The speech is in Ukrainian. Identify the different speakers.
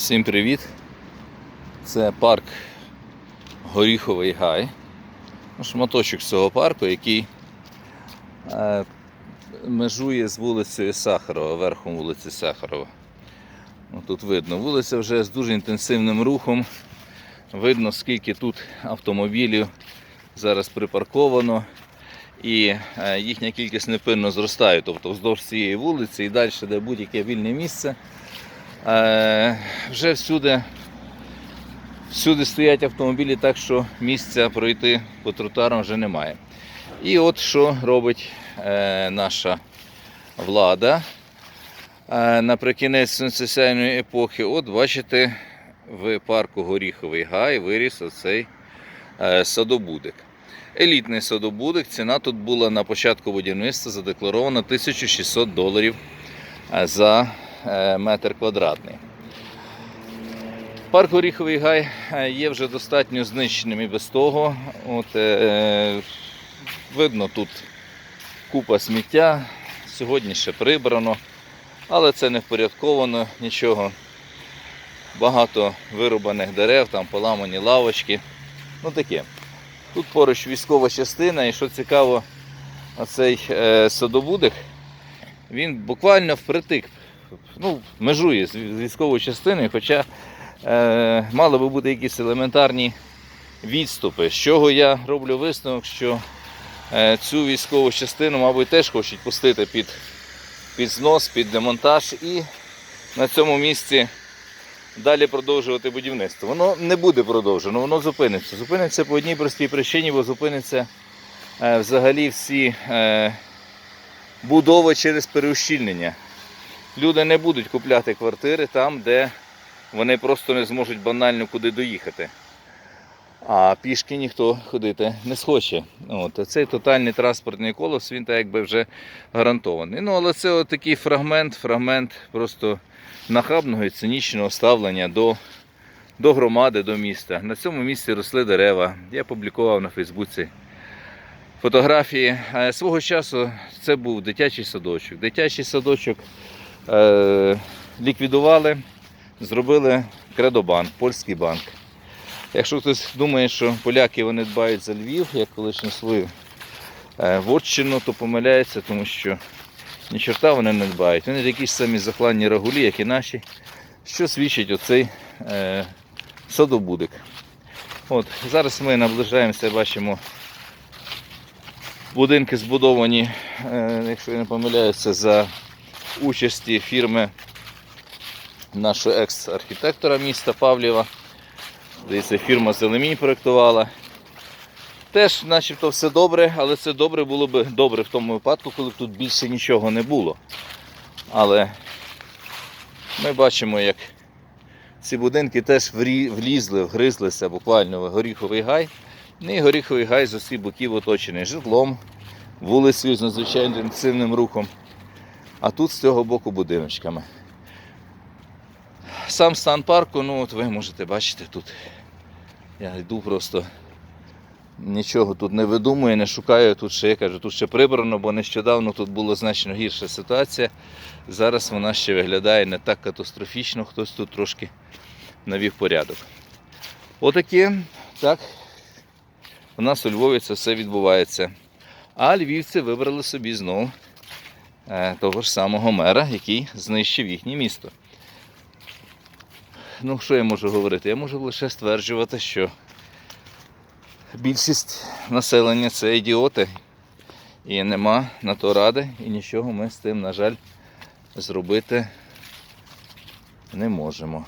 Speaker 1: Всім привіт! Це парк Горіховий Гай. Ну, Шматочок цього парку, який е, межує з вулицею Сахарова, верхом вулиці Сахарова. Ну, Тут видно, вулиця вже з дуже інтенсивним рухом. Видно, скільки тут автомобілів зараз припарковано. І е, їхня кількість непинно зростає. Тобто вздовж цієї вулиці і далі, де будь-яке вільне місце. Е, вже всюди, всюди стоять автомобілі, так що місця пройти по тротуарам вже немає. І от що робить е, наша влада е, наприкінець сонцесяйної епохи. От бачите, в парку Горіховий Гай виріс оцей садобудик. Елітний садобудик. Ціна тут була на початку будівництва задекларована 1600 доларів за метр квадратний. Парк Горіховий Гай е, є вже достатньо знищеним і без того. От, е, видно тут купа сміття, сьогодні ще прибрано, але це не впорядковано нічого. Багато вирубаних дерев, там поламані лавочки. Ну таке. Тут поруч військова частина, і що цікаво, оцей е, садобудик, він буквально впритик, ну, межує з військовою частиною, хоча е, мали би бути якісь елементарні відступи. З чого я роблю висновок, що е, цю військову частину, мабуть, теж хочуть пустити під, під знос, під демонтаж і на цьому місці далі продовжувати будівництво. Воно не буде продовжено, воно зупиниться. Зупиниться по одній простій причині, бо зупиниться е, взагалі всі е, будови через переущільнення. Люди не будуть купляти квартири там, де вони просто не зможуть банально куди доїхати. А пішки ніхто ходити не схоче. От, цей тотальний транспортний колос, він так якби вже гарантований. Ну, але це такий фрагмент, фрагмент просто нахабного і цинічного ставлення до, до громади, до міста. На цьому місці росли дерева. Я публікував на Фейсбуці фотографії. Е, Свого часу це був дитячий садочок. Дитячий садочок ліквідували, зробили Кредобанк, польський банк. Якщо хтось думає, що поляки вони дбають за Львів, як колишню свою е, вотчину, то помиляється, тому що ні чорта вони не дбають. Вони ж самі захланні рагулі, як і наші, що свідчить оцей е, садобудик. От, зараз ми наближаємося, бачимо будинки збудовані, е, якщо я не помиляюся, за участі фірми нашого екс-архітектора міста Павлєва. Здається, фірма Зелемінь проєктувала. Теж начебто все добре, але це добре було б добре в тому випадку, коли б тут більше нічого не було. Але ми бачимо, як ці будинки теж влізли, вгризлися буквально в горіховий гай. І горіховий гай з усіх боків оточений житлом, вулицею з надзвичайно інтенсивним рухом. А тут з цього боку будиночками. Сам стан парку, ну от ви можете бачити тут. Я йду просто нічого тут не видумую, не шукаю. Тут ще я кажу, тут ще прибрано, бо нещодавно тут була значно гірша ситуація. Зараз вона ще виглядає не так катастрофічно, хтось тут трошки навів порядок. Отаке, так, у нас у Львові це все відбувається. А львівці вибрали собі знов е, того ж самого мера, який знищив їхнє місто. Ну, що я можу говорити? Я можу лише стверджувати, що більшість населення це ідіоти. І нема на то ради, і нічого ми з тим, на жаль, зробити не можемо.